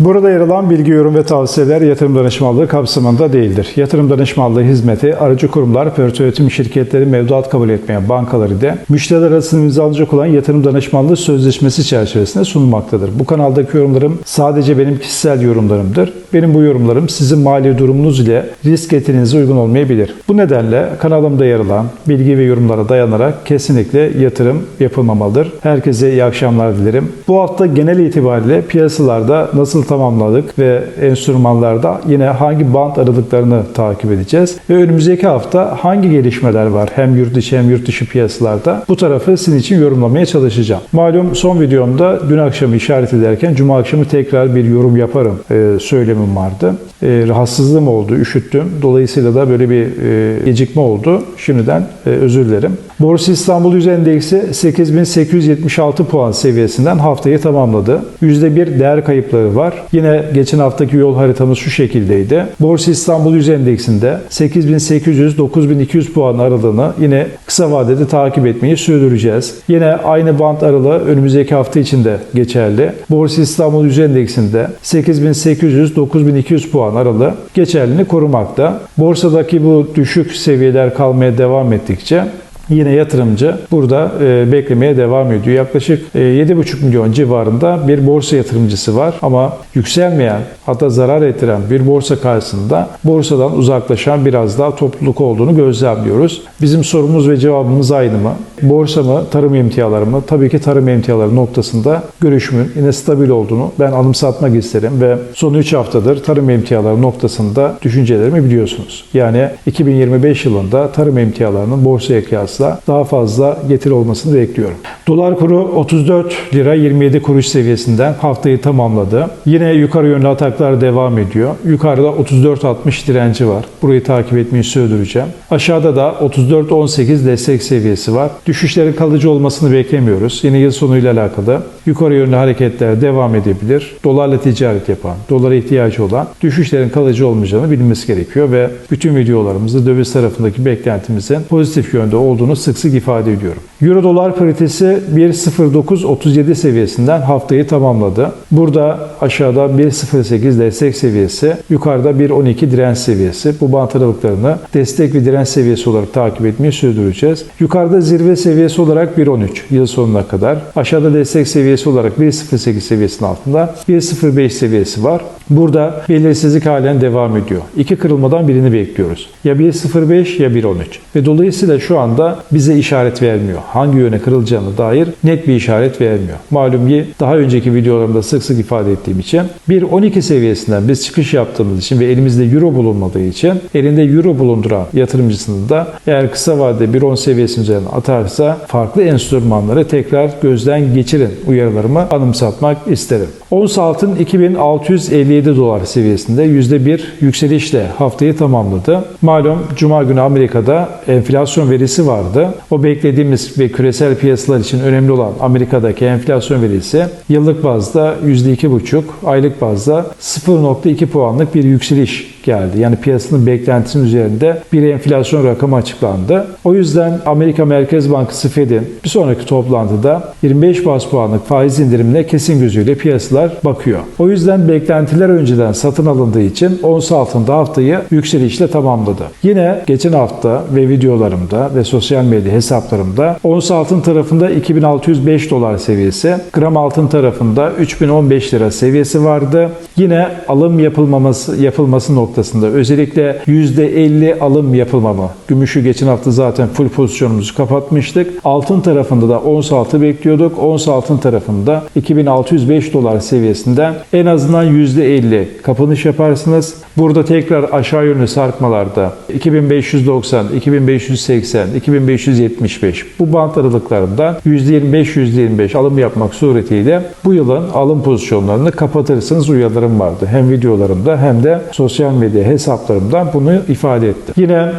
Burada yer alan bilgi, yorum ve tavsiyeler yatırım danışmanlığı kapsamında değildir. Yatırım danışmanlığı hizmeti aracı kurumlar, portföy şirketleri mevduat kabul etmeyen bankalar ile müşteriler arasında imzalanacak olan yatırım danışmanlığı sözleşmesi çerçevesinde sunulmaktadır. Bu kanaldaki yorumlarım sadece benim kişisel yorumlarımdır. Benim bu yorumlarım sizin mali durumunuz ile risk getirinize uygun olmayabilir. Bu nedenle kanalımda yer alan bilgi ve yorumlara dayanarak kesinlikle yatırım yapılmamalıdır. Herkese iyi akşamlar dilerim. Bu hafta genel itibariyle piyasalarda nasıl tamamladık ve enstrümanlarda yine hangi band aralıklarını takip edeceğiz. Ve önümüzdeki hafta hangi gelişmeler var hem yurt içi hem yurt dışı piyasalarda bu tarafı sizin için yorumlamaya çalışacağım. Malum son videomda dün akşamı işaret ederken cuma akşamı tekrar bir yorum yaparım e, söylemim vardı. E, rahatsızlığım oldu, üşüttüm. Dolayısıyla da böyle bir e, gecikme oldu. Şimdiden e, özür dilerim. Borsa İstanbul Yüz Endeksi 8876 puan seviyesinden haftayı tamamladı. %1 değer kayıpları var. Yine geçen haftaki yol haritamız şu şekildeydi. Borsa İstanbul Yüz Endeksinde 8800-9200 puan aralığını yine kısa vadede takip etmeyi sürdüreceğiz. Yine aynı band aralığı önümüzdeki hafta için de geçerli. Borsa İstanbul Yüz Endeksinde 8800-9200 puan aralığı geçerliliğini korumakta. Borsadaki bu düşük seviyeler kalmaya devam ettikçe Yine yatırımcı burada e, beklemeye devam ediyor. Yaklaşık e, 7,5 milyon civarında bir borsa yatırımcısı var ama yükselmeyen hatta zarar ettiren bir borsa karşısında borsadan uzaklaşan biraz daha topluluk olduğunu gözlemliyoruz. Bizim sorumuz ve cevabımız aynı mı? Borsa mı, tarım emtiaları mı? Tabii ki tarım emtiaları noktasında görüşümün yine stabil olduğunu ben anımsatmak isterim ve son 3 haftadır tarım emtiaları noktasında düşüncelerimi biliyorsunuz. Yani 2025 yılında tarım emtialarının borsaya kıyasla daha fazla getiri olmasını bekliyorum. Dolar kuru 34 lira 27 kuruş seviyesinden haftayı tamamladı. Yine yukarı yönlü ataklar devam ediyor. Yukarıda 34.60 direnci var. Burayı takip etmeyi sürdüreceğim. Aşağıda da 34.18 destek seviyesi var. Düşüşlerin kalıcı olmasını beklemiyoruz. Yine yıl sonuyla alakalı yukarı yönlü hareketler devam edebilir. Dolarla ticaret yapan, dolara ihtiyacı olan düşüşlerin kalıcı olmayacağını bilmemiz gerekiyor ve bütün videolarımızda döviz tarafındaki beklentimizin pozitif yönde olduğunu sık sık ifade ediyorum. Euro dolar paritesi 1.0937 seviyesinden haftayı tamamladı. Burada aşağıda 1.08 destek seviyesi, yukarıda 1.12 direnç seviyesi. Bu bant aralıklarını destek ve direnç seviyesi olarak takip etmeyi sürdüreceğiz. Yukarıda zirve seviyesi olarak 1.13 yıl sonuna kadar. Aşağıda destek seviyesi olarak 1.08 seviyesinin altında 1.05 seviyesi var. Burada belirsizlik halen devam ediyor. İki kırılmadan birini bekliyoruz. Ya 1.05 ya 1.13. Ve dolayısıyla şu anda bize işaret vermiyor. Hangi yöne kırılacağına dair net bir işaret vermiyor. Malum ki daha önceki videolarımda sık sık ifade ettiğim için 1.12 seviyesinden biz çıkış yaptığımız için ve elimizde euro bulunmadığı için elinde euro bulunduran yatırımcısının da eğer kısa vadede 1.10 seviyesinin üzerine atarsa farklı enstrümanları tekrar gözden geçirin uyarılarımı anımsatmak isterim. Ons altın 2657 dolar seviyesinde %1 yükselişle haftayı tamamladı. Malum Cuma günü Amerika'da enflasyon verisi vardı. O beklediğimiz ve küresel piyasalar için önemli olan Amerika'daki enflasyon verisi yıllık bazda %2,5, aylık bazda 0,2 puanlık bir yükseliş geldi. Yani piyasanın beklentisinin üzerinde bir enflasyon rakamı açıklandı. O yüzden Amerika Merkez Bankası Fed'in bir sonraki toplantıda 25 bas puanlık faiz indirimine kesin gözüyle piyasalar bakıyor. O yüzden beklentiler önceden satın alındığı için ons altında haftayı yükselişle tamamladı. Yine geçen hafta ve videolarımda ve sosyal medya hesaplarımda ons altın tarafında 2605 dolar seviyesi, gram altın tarafında 3015 lira seviyesi vardı. Yine alım yapılmaması yapılması noktasında özellikle %50 alım yapılmamı. Gümüşü geçen hafta zaten full pozisyonumuzu kapatmıştık. Altın tarafında da ons altı bekliyorduk. Ons altın tarafında 2605 dolar seviyesinden en azından %50 kapanış yaparsınız. Burada tekrar aşağı yönlü sarkmalarda 2590, 2580, 2575 bu bant aralıklarında %25-%25 alım yapmak suretiyle bu yılın alım pozisyonlarını kapatırsınız uyarılarım vardı. Hem videolarımda hem de sosyal medya hesaplarımdan bunu ifade ettim. Yine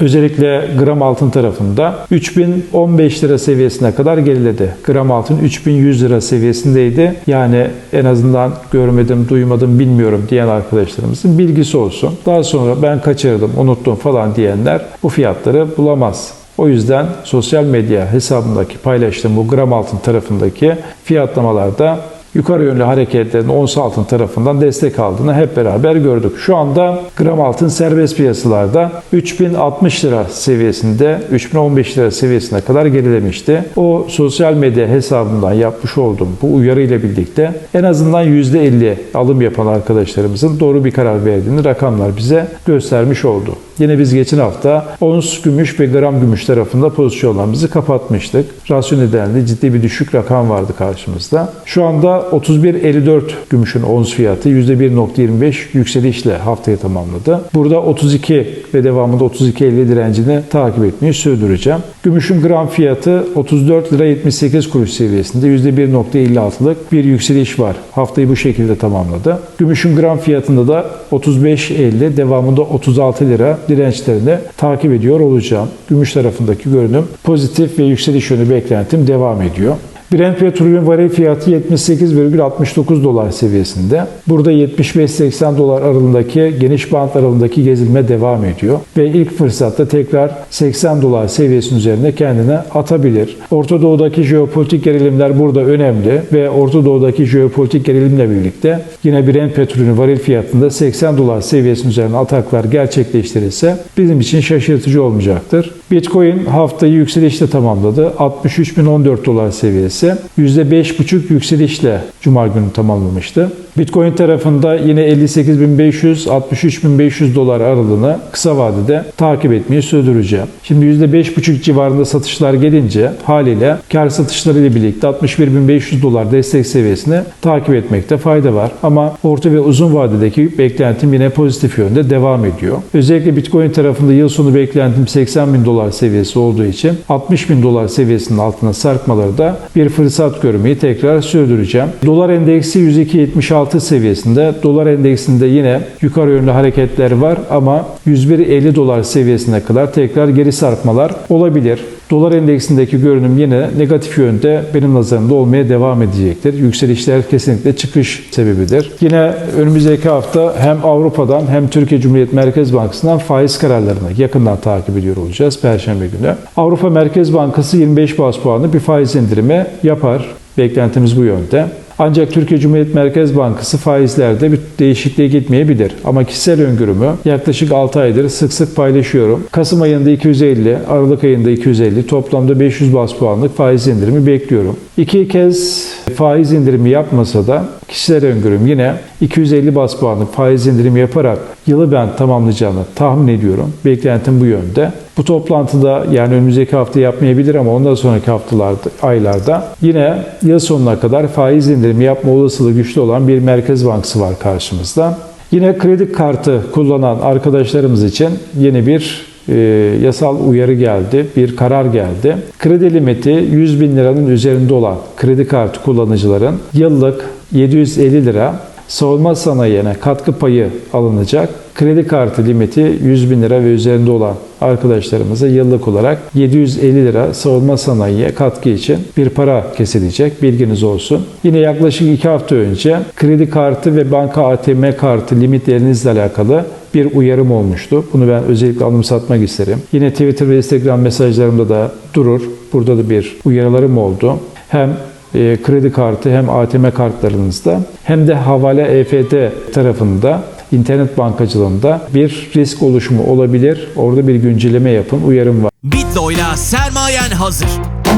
Özellikle gram altın tarafında 3015 lira seviyesine kadar geriledi. Gram altın 3100 lira seviyesindeydi. Yani en azından görmedim, duymadım, bilmiyorum diyen arkadaşlarımızın bilgisi olsun. Daha sonra ben kaçırdım, unuttum falan diyenler bu fiyatları bulamaz. O yüzden sosyal medya hesabındaki paylaştığım bu gram altın tarafındaki fiyatlamalarda yukarı yönlü hareketlerin ons altın tarafından destek aldığını hep beraber gördük. Şu anda gram altın serbest piyasalarda 3060 lira seviyesinde 3015 lira seviyesine kadar gerilemişti. O sosyal medya hesabından yapmış olduğum bu uyarı ile birlikte en azından %50 alım yapan arkadaşlarımızın doğru bir karar verdiğini rakamlar bize göstermiş oldu. Yine biz geçen hafta ons gümüş ve gram gümüş tarafında pozisyonlarımızı kapatmıştık. Rasyo nedenli ciddi bir düşük rakam vardı karşımızda. Şu anda 31.54 gümüşün ons fiyatı %1.25 yükselişle haftayı tamamladı. Burada 32 ve devamında 32.50 direncini takip etmeyi sürdüreceğim. Gümüşün gram fiyatı 34 lira 78 kuruş seviyesinde %1.56'lık bir yükseliş var. Haftayı bu şekilde tamamladı. Gümüşün gram fiyatında da 35.50 devamında 36 lira dirençlerini takip ediyor olacağım. Gümüş tarafındaki görünüm pozitif ve yükseliş yönü beklentim devam ediyor. Brent petrolün varil fiyatı 78,69 dolar seviyesinde. Burada 75-80 dolar aralığındaki geniş bant aralığındaki gezilme devam ediyor. Ve ilk fırsatta tekrar 80 dolar seviyesinin üzerine kendine atabilir. Orta Doğu'daki jeopolitik gerilimler burada önemli ve Orta Doğu'daki jeopolitik gerilimle birlikte yine Brent petrolün varil fiyatında 80 dolar seviyesinin üzerine ataklar gerçekleştirirse bizim için şaşırtıcı olmayacaktır. Bitcoin haftayı yükselişle tamamladı. 63.014 dolar seviyesi. %5,5 yükselişle Cuma günü tamamlamıştı. Bitcoin tarafında yine 58.500-63.500 dolar aralığını kısa vadede takip etmeyi sürdüreceğim. Şimdi %5,5 civarında satışlar gelince haliyle kar satışları ile birlikte 61.500 dolar destek seviyesini takip etmekte fayda var. Ama orta ve uzun vadedeki beklentim yine pozitif yönde devam ediyor. Özellikle Bitcoin tarafında yıl sonu beklentim 80.000 dolar seviyesi olduğu için 60.000 dolar seviyesinin altına sarkmaları da bir fırsat görmeyi tekrar sürdüreceğim. Dolar endeksi 102.76 seviyesinde. Dolar endeksinde yine yukarı yönlü hareketler var ama 101.50 dolar seviyesine kadar tekrar geri sarkmalar olabilir. Dolar endeksindeki görünüm yine negatif yönde benim nazarımda olmaya devam edecektir. Yükselişler kesinlikle çıkış sebebidir. Yine önümüzdeki hafta hem Avrupa'dan hem Türkiye Cumhuriyet Merkez Bankası'ndan faiz kararlarını yakından takip ediyor olacağız Perşembe günü. Avrupa Merkez Bankası 25 bas puanlı bir faiz indirimi yapar. Beklentimiz bu yönde. Ancak Türkiye Cumhuriyet Merkez Bankası faizlerde bir değişikliğe gitmeyebilir. Ama kişisel öngörümü yaklaşık 6 aydır sık sık paylaşıyorum. Kasım ayında 250, Aralık ayında 250, toplamda 500 bas puanlık faiz indirimi bekliyorum. İki kez faiz indirimi yapmasa da kişisel öngörüm yine 250 bas puanlık faiz indirimi yaparak yılı ben tamamlayacağını tahmin ediyorum. Beklentim bu yönde. Bu toplantıda yani önümüzdeki hafta yapmayabilir ama ondan sonraki haftalarda, aylarda yine yıl sonuna kadar faiz indirimi yapma olasılığı güçlü olan bir merkez bankası var karşımızda. Yine kredi kartı kullanan arkadaşlarımız için yeni bir e, yasal uyarı geldi, bir karar geldi. Kredi limiti 100 bin liranın üzerinde olan kredi kartı kullanıcıların yıllık 750 lira savunma sanayine katkı payı alınacak. Kredi kartı limiti 100 bin lira ve üzerinde olan arkadaşlarımıza yıllık olarak 750 lira savunma sanayiye katkı için bir para kesilecek. Bilginiz olsun. Yine yaklaşık 2 hafta önce kredi kartı ve banka ATM kartı limitlerinizle alakalı bir uyarım olmuştu. Bunu ben özellikle anımsatmak isterim. Yine Twitter ve Instagram mesajlarımda da durur. Burada da bir uyarılarım oldu. Hem kredi kartı hem ATM kartlarınızda hem de havale EFT tarafında internet bankacılığında bir risk oluşumu olabilir. Orada bir güncelleme yapın. Uyarım var. Bitlo'yla sermayen hazır.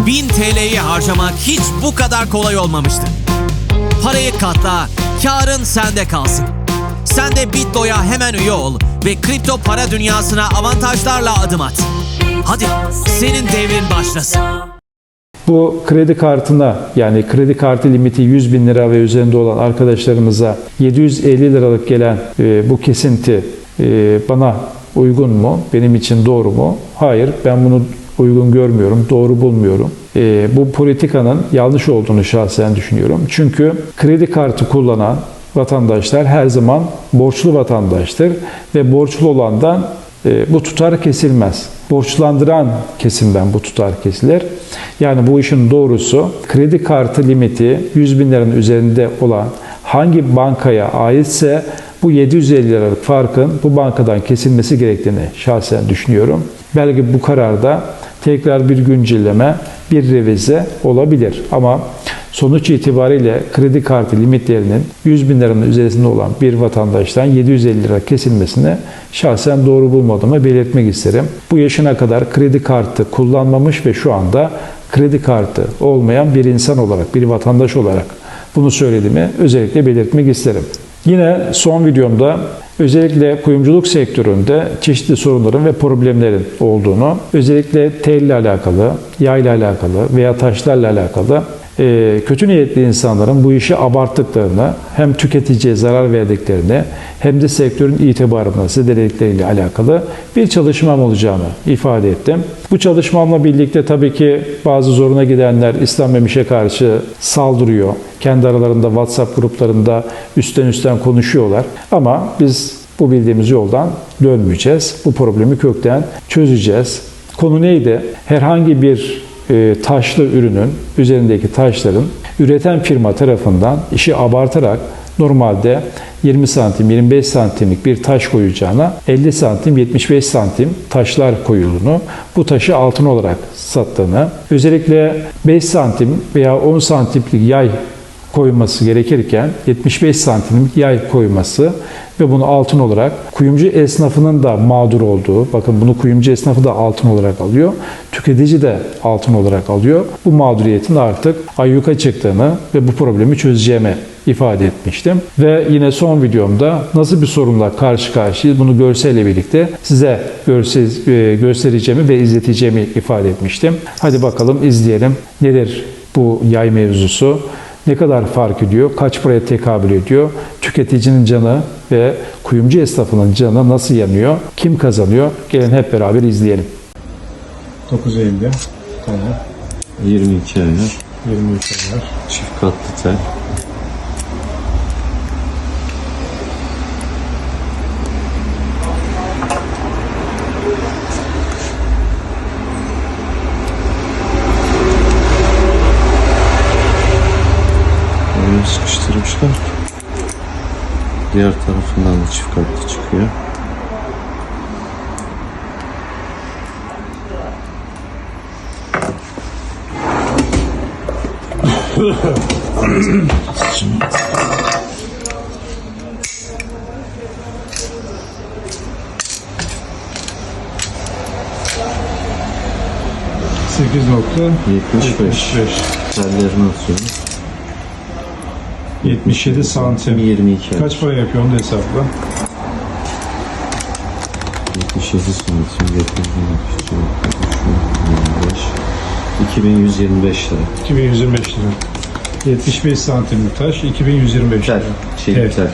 1000 TL'yi harcamak hiç bu kadar kolay olmamıştı. Parayı katla, karın sende kalsın. Sen de Bitlo'ya hemen üye ol ve kripto para dünyasına avantajlarla adım at. Hadi senin devrin başlasın. Bu kredi kartına yani kredi kartı limiti 100 bin lira ve üzerinde olan arkadaşlarımıza 750 liralık gelen e, bu kesinti e, bana uygun mu? Benim için doğru mu? Hayır ben bunu uygun görmüyorum, doğru bulmuyorum. E, bu politikanın yanlış olduğunu şahsen düşünüyorum. Çünkü kredi kartı kullanan vatandaşlar her zaman borçlu vatandaştır ve borçlu olandan bu tutar kesilmez. Borçlandıran kesimden bu tutar kesilir. Yani bu işin doğrusu kredi kartı limiti 100 bin liranın üzerinde olan hangi bankaya aitse bu 750 liralık farkın bu bankadan kesilmesi gerektiğini şahsen düşünüyorum. Belki bu kararda tekrar bir güncelleme, bir revize olabilir. Ama sonuç itibariyle kredi kartı limitlerinin 100 bin liranın üzerinde olan bir vatandaştan 750 lira kesilmesini şahsen doğru bulmadığımı belirtmek isterim. Bu yaşına kadar kredi kartı kullanmamış ve şu anda kredi kartı olmayan bir insan olarak, bir vatandaş olarak bunu söylediğimi özellikle belirtmek isterim. Yine son videomda özellikle kuyumculuk sektöründe çeşitli sorunların ve problemlerin olduğunu, özellikle tel ile alakalı, yağ ile alakalı veya taşlarla alakalı kötü niyetli insanların bu işi abarttıklarını, hem tüketiciye zarar verdiklerini hem de sektörün itibarını zedeledikleriyle alakalı bir çalışmam olacağını ifade ettim. Bu çalışmamla birlikte tabii ki bazı zoruna gidenler İslam Memiş'e karşı saldırıyor. Kendi aralarında WhatsApp gruplarında üstten üstten konuşuyorlar. Ama biz bu bildiğimiz yoldan dönmeyeceğiz. Bu problemi kökten çözeceğiz. Konu neydi? Herhangi bir taşlı ürünün üzerindeki taşların üreten firma tarafından işi abartarak normalde 20 santim 25 santimlik bir taş koyacağına 50 santim 75 santim taşlar koyulduğunu bu taşı altın olarak sattığını özellikle 5 santim veya 10 santimlik yay koyması gerekirken 75 santimlik yay koyması ve bunu altın olarak kuyumcu esnafının da mağdur olduğu, bakın bunu kuyumcu esnafı da altın olarak alıyor, tüketici de altın olarak alıyor. Bu mağduriyetin artık ayyuka çıktığını ve bu problemi çözeceğimi ifade etmiştim. Ve yine son videomda nasıl bir sorunla karşı karşıyayız bunu görselle birlikte size görsel, e, göstereceğimi ve izleteceğimi ifade etmiştim. Hadi bakalım izleyelim nedir bu yay mevzusu ne kadar fark ediyor, kaç paraya tekabül ediyor, tüketicinin canı ve kuyumcu esnafının canı nasıl yanıyor, kim kazanıyor? Gelin hep beraber izleyelim. 950 tamam 22 ayar, 23 ayar. çift katlı tel. Onu sıkıştırmışlar. Diğer tarafından da çift katlı çıkıyor. Sekiz nokta 75. Tellerini atıyorum. 77 santim. 22 ayar. Kaç para yapıyor onu da hesapla. 77 santim, 773, 25, 2125 lira. 2125 lira. 75 santimlik taş 2125 Tel, şey Evet. tel.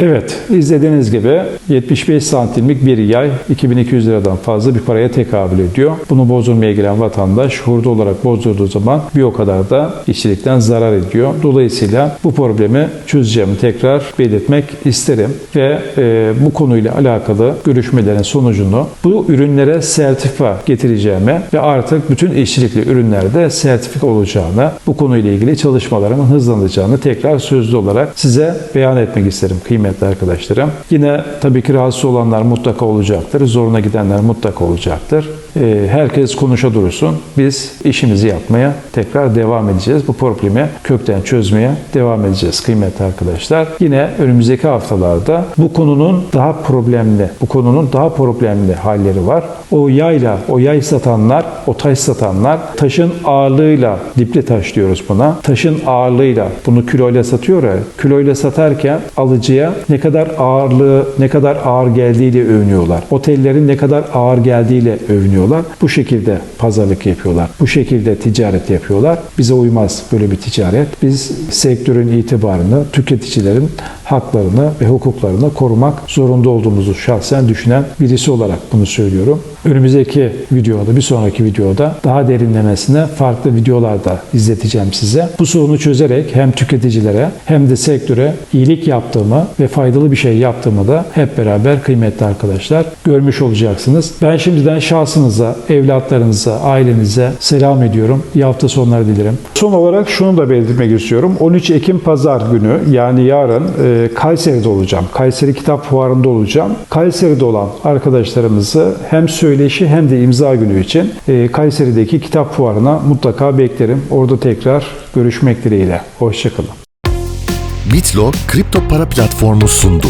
Evet, izlediğiniz gibi 75 santimlik bir yay 2200 liradan fazla bir paraya tekabül ediyor. Bunu bozdurmaya gelen vatandaş hurda olarak bozdurduğu zaman bir o kadar da işçilikten zarar ediyor. Dolayısıyla bu problemi çözeceğimi tekrar belirtmek isterim ve e, bu konuyla alakalı görüşmelerin sonucunu bu ürünlere sertifika getireceğime ve artık bütün işçilikli ürünlerde sertifika olacağını, bu konuyla ilgili çalışmalarımın hızlanacağını tekrar sözlü olarak size beyan etmek isterim kıymetli arkadaşlarım. Yine tabii ki rahatsız olanlar mutlaka olacaktır. Zoruna gidenler mutlaka olacaktır. Ee, Herkes konuşa durursun. Biz işimizi yapmaya tekrar devam edeceğiz. Bu problemi kökten çözmeye devam edeceğiz kıymetli arkadaşlar. Yine önümüzdeki haftalarda bu konunun daha problemli, bu konunun daha problemli halleri var. O yayla, o yay satanlar, o taş satanlar taşın ağırlığıyla, dipli taş diyoruz buna. Taşın ağırlığıyla bunu kiloyla satıyor ya. Kiloyla satarken alıcıya ne kadar ağırlığı, ne kadar ağır geldiğiyle övünüyorlar. Otellerin ne kadar ağır geldiğiyle övünüyorlar. Bu şekilde pazarlık yapıyorlar. Bu şekilde ticaret yapıyorlar. Bize uymaz böyle bir ticaret. Biz sektörün itibarını, tüketicilerin haklarını ve hukuklarını korumak zorunda olduğumuzu şahsen düşünen birisi olarak bunu söylüyorum. Önümüzdeki videoda, bir sonraki videoda daha derinlemesine farklı videolarda izleteceğim size. Bu sorunu çözerek hem tüketicilere hem de sektöre iyilik yaptığımı ve faydalı bir şey yaptığımı da hep beraber kıymetli arkadaşlar görmüş olacaksınız. Ben şimdiden şahsınıza, evlatlarınıza, ailenize selam ediyorum. İyi hafta sonları dilerim. Son olarak şunu da belirtmek istiyorum. 13 Ekim Pazar günü yani yarın e, Kayseri'de olacağım. Kayseri Kitap Fuarı'nda olacağım. Kayseri'de olan arkadaşlarımızı hem söyleşi hem de imza günü için e, Kayseri'deki kitap fuarına mutlaka beklerim. Orada tekrar görüşmek dileğiyle. Hoşçakalın. Bitlo kripto para platformu sundu.